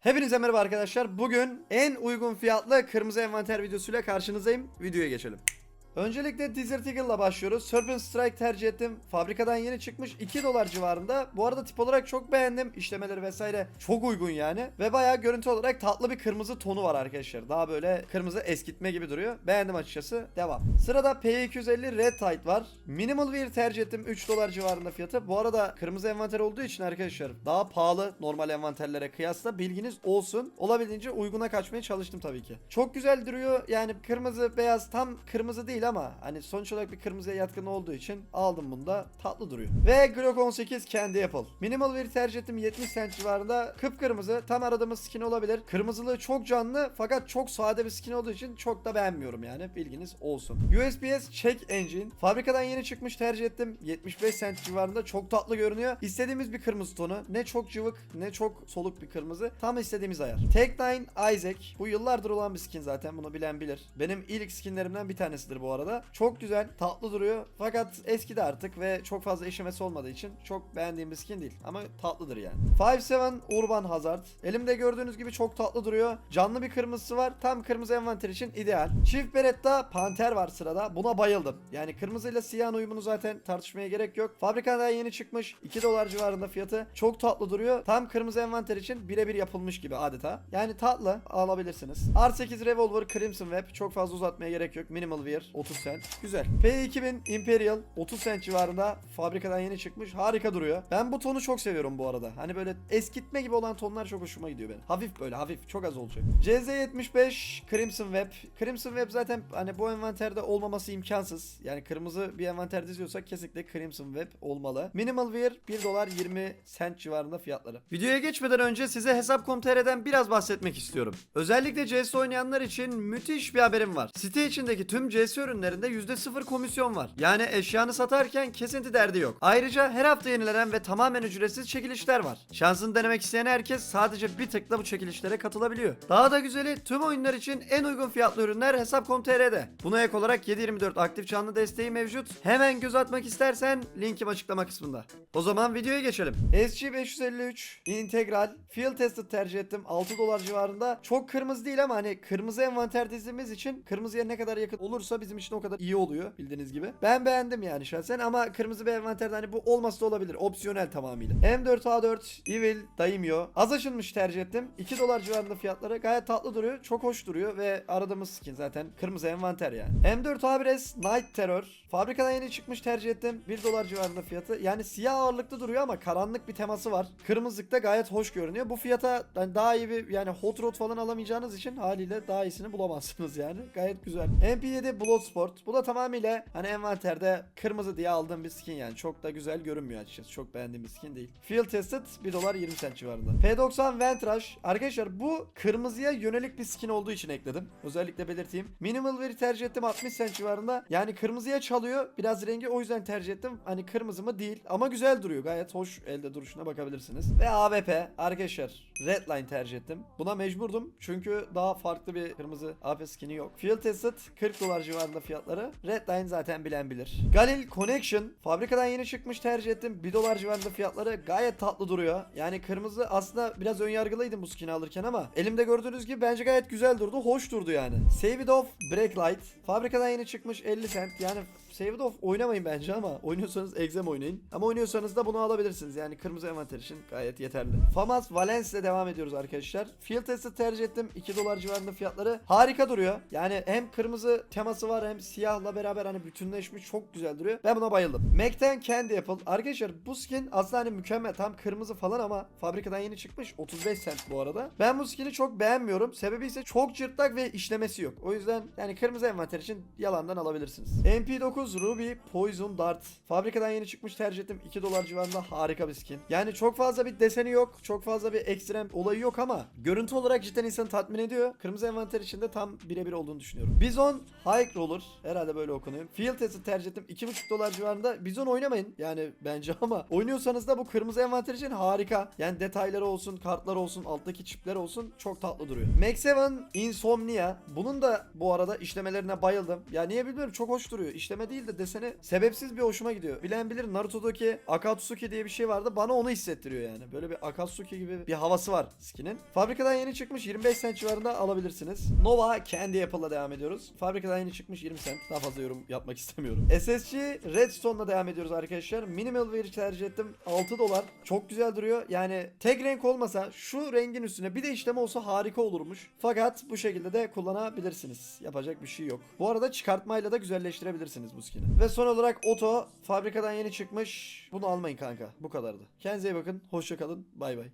Hepinize merhaba arkadaşlar. Bugün en uygun fiyatlı kırmızı envanter videosuyla karşınızdayım. Videoya geçelim. Öncelikle Desert Eagle'la başlıyoruz. Serpent Strike tercih ettim. Fabrikadan yeni çıkmış 2 dolar civarında. Bu arada tip olarak çok beğendim. İşlemeleri vesaire çok uygun yani. Ve bayağı görüntü olarak tatlı bir kırmızı tonu var arkadaşlar. Daha böyle kırmızı eskitme gibi duruyor. Beğendim açıkçası. Devam. Sırada P250 Red Tide var. Minimal Wear tercih ettim. 3 dolar civarında fiyatı. Bu arada kırmızı envanter olduğu için arkadaşlar daha pahalı normal envanterlere kıyasla bilginiz olsun. Olabildiğince uyguna kaçmaya çalıştım tabii ki. Çok güzel duruyor. Yani kırmızı beyaz tam kırmızı değil ama hani sonuç olarak bir kırmızıya yatkın olduğu için aldım bunu da tatlı duruyor. Ve Glock 18 kendi Apple. Minimal veri tercih ettim 70 cent civarında. Kıpkırmızı tam aradığımız skin olabilir. Kırmızılığı çok canlı fakat çok sade bir skin olduğu için çok da beğenmiyorum yani bilginiz olsun. USPS Check Engine. Fabrikadan yeni çıkmış tercih ettim. 75 cent civarında çok tatlı görünüyor. İstediğimiz bir kırmızı tonu. Ne çok cıvık ne çok soluk bir kırmızı. Tam istediğimiz ayar. Tech 9 Isaac. Bu yıllardır olan bir skin zaten bunu bilen bilir. Benim ilk skinlerimden bir tanesidir bu arada. Çok güzel, tatlı duruyor. Fakat eski de artık ve çok fazla işlemesi olmadığı için çok beğendiğim skin değil. Ama tatlıdır yani. 5-7 Urban Hazard. Elimde gördüğünüz gibi çok tatlı duruyor. Canlı bir kırmızısı var. Tam kırmızı envanter için ideal. Çift Beretta Panther var sırada. Buna bayıldım. Yani kırmızıyla siyahın uyumunu zaten tartışmaya gerek yok. Fabrikadan yeni çıkmış. 2 dolar civarında fiyatı. Çok tatlı duruyor. Tam kırmızı envanter için birebir yapılmış gibi adeta. Yani tatlı alabilirsiniz. R8 Revolver Crimson Web. Çok fazla uzatmaya gerek yok. Minimal Wear 30 cent. Güzel. P2000 Imperial 30 cent civarında fabrikadan yeni çıkmış. Harika duruyor. Ben bu tonu çok seviyorum bu arada. Hani böyle eskitme gibi olan tonlar çok hoşuma gidiyor benim. Hafif böyle hafif. Çok az olacak. CZ75 Crimson Web. Crimson Web zaten hani bu envanterde olmaması imkansız. Yani kırmızı bir envanter diziyorsak kesinlikle Crimson Web olmalı. Minimal Wear 1 dolar 20 cent civarında fiyatları. Videoya geçmeden önce size Hesap.com.tr'den biraz bahsetmek istiyorum. Özellikle CS oynayanlar için müthiş bir haberim var. Site içindeki tüm CS ürünlerinde %0 komisyon var. Yani eşyanı satarken kesinti derdi yok. Ayrıca her hafta yenilenen ve tamamen ücretsiz çekilişler var. Şansını denemek isteyen herkes sadece bir tıkla bu çekilişlere katılabiliyor. Daha da güzeli tüm oyunlar için en uygun fiyatlı ürünler Hesap.com.tr'de. Buna ek olarak 7/24 aktif canlı desteği mevcut. Hemen göz atmak istersen linkim açıklama kısmında. O zaman videoya geçelim. SG553 Integral Field Tested tercih ettim. 6 dolar civarında. Çok kırmızı değil ama hani kırmızı envanter dizimiz için kırmızıya ne kadar yakın olursa bizim için o kadar iyi oluyor bildiğiniz gibi. Ben beğendim yani şahsen ama kırmızı bir envanterde hani bu olmasa da olabilir. Opsiyonel tamamıyla. M4A4 Evil Daimyo. Az aşınmış tercih ettim. 2 dolar civarında fiyatları. Gayet tatlı duruyor. Çok hoş duruyor ve aradığımız skin zaten kırmızı envanter yani. M4A1S Night Terror. Fabrikadan yeni çıkmış tercih ettim. 1 dolar civarında fiyatı. Yani siyah ağırlıklı duruyor ama karanlık bir teması var. Kırmızılıkta gayet hoş görünüyor. Bu fiyata hani daha iyi bir yani hot rod falan alamayacağınız için haliyle daha iyisini bulamazsınız yani. Gayet güzel. MP7 Bloodsport. Bu da tamamıyla hani envanterde kırmızı diye aldığım bir skin yani. Çok da güzel görünmüyor açıkçası. Çok beğendiğim bir skin değil. Field Tested 1 dolar 20 cent civarında. P90 Ventrash. Arkadaşlar bu kırmızıya yönelik bir skin olduğu için ekledim. Özellikle belirteyim. Minimal veri tercih ettim 60 cent civarında. Yani kırmızıya çalıyor. Biraz rengi o yüzden tercih ettim. Hani kırmızı mı değil ama güzel duruyor. Gayet hoş elde duruşuna bakabilirsiniz. Ve AWP arkadaşlar Redline tercih ettim. Buna mecburdum. Çünkü daha farklı bir kırmızı AWP skin'i yok. Field Tested 40 dolar civarında fiyatları. Redline zaten bilen bilir. Galil Connection fabrikadan yeni çıkmış tercih ettim. 1 dolar civarında fiyatları gayet tatlı duruyor. Yani kırmızı aslında biraz ön yargılıydım bu skin'i alırken ama elimde gördüğünüz gibi bence gayet güzel durdu. Hoş durdu yani. Save it off Breaklight. Fabrikadan yeni çıkmış 50 cent. Yani Save it off oynamayın bence ama oynuyorsanız Exem oynayın. Ama oynuyorsanız da bunu alabilirsiniz. Yani kırmızı envanter için gayet yeterli. Famas Valence ile devam ediyoruz arkadaşlar. Field Test'i tercih ettim. 2 dolar civarında fiyatları. Harika duruyor. Yani hem kırmızı teması var hem siyahla beraber hani bütünleşmiş çok güzel duruyor. Ben buna bayıldım. Mac'ten Candy Apple. Arkadaşlar bu skin aslında hani mükemmel. Tam kırmızı falan ama fabrikadan yeni çıkmış. 35 cent bu arada. Ben bu skin'i çok beğenmiyorum. Sebebi ise çok cırtlak ve işlemesi yok. O yüzden yani kırmızı envanter için yalandan alabilirsiniz. MP9 Ruby Poison Dart. Fabrikadan yeni çıkmış tercih ettim. 2 dolar civarında harika bir skin. Yani çok fazla bir deseni yok. Çok fazla bir ekstrem olayı yok ama görüntü olarak cidden insanı tatmin ediyor. Kırmızı envanter içinde tam birebir olduğunu düşünüyorum. Bizon High Roller. Herhalde böyle okunuyor. Field Test'i tercih ettim. 2,5 dolar civarında. Bizon oynamayın. Yani bence ama oynuyorsanız da bu kırmızı envanter için harika. Yani detayları olsun, kartlar olsun, alttaki çipler olsun çok tatlı duruyor. Max 7 Insomnia. Bunun da bu arada işlemelerine bayıldım. Ya niye bilmiyorum çok hoş duruyor. İşleme hoşuma değil de desene sebepsiz bir hoşuma gidiyor. Bilen bilir Naruto'daki Akatsuki diye bir şey vardı. Bana onu hissettiriyor yani. Böyle bir Akatsuki gibi bir havası var skinin. Fabrikadan yeni çıkmış 25 cent civarında alabilirsiniz. Nova Candy Apple'la devam ediyoruz. Fabrikadan yeni çıkmış 20 cent. Daha fazla yorum yapmak istemiyorum. SSG Redstone'la devam ediyoruz arkadaşlar. Minimal Wear tercih ettim. 6 dolar. Çok güzel duruyor. Yani tek renk olmasa şu rengin üstüne bir de işleme olsa harika olurmuş. Fakat bu şekilde de kullanabilirsiniz. Yapacak bir şey yok. Bu arada çıkartmayla da güzelleştirebilirsiniz bu skin'i. Ve son olarak Oto fabrikadan yeni çıkmış. Bunu almayın kanka. Bu kadardı. Kendinize iyi bakın. Hoşça kalın. Bay bay.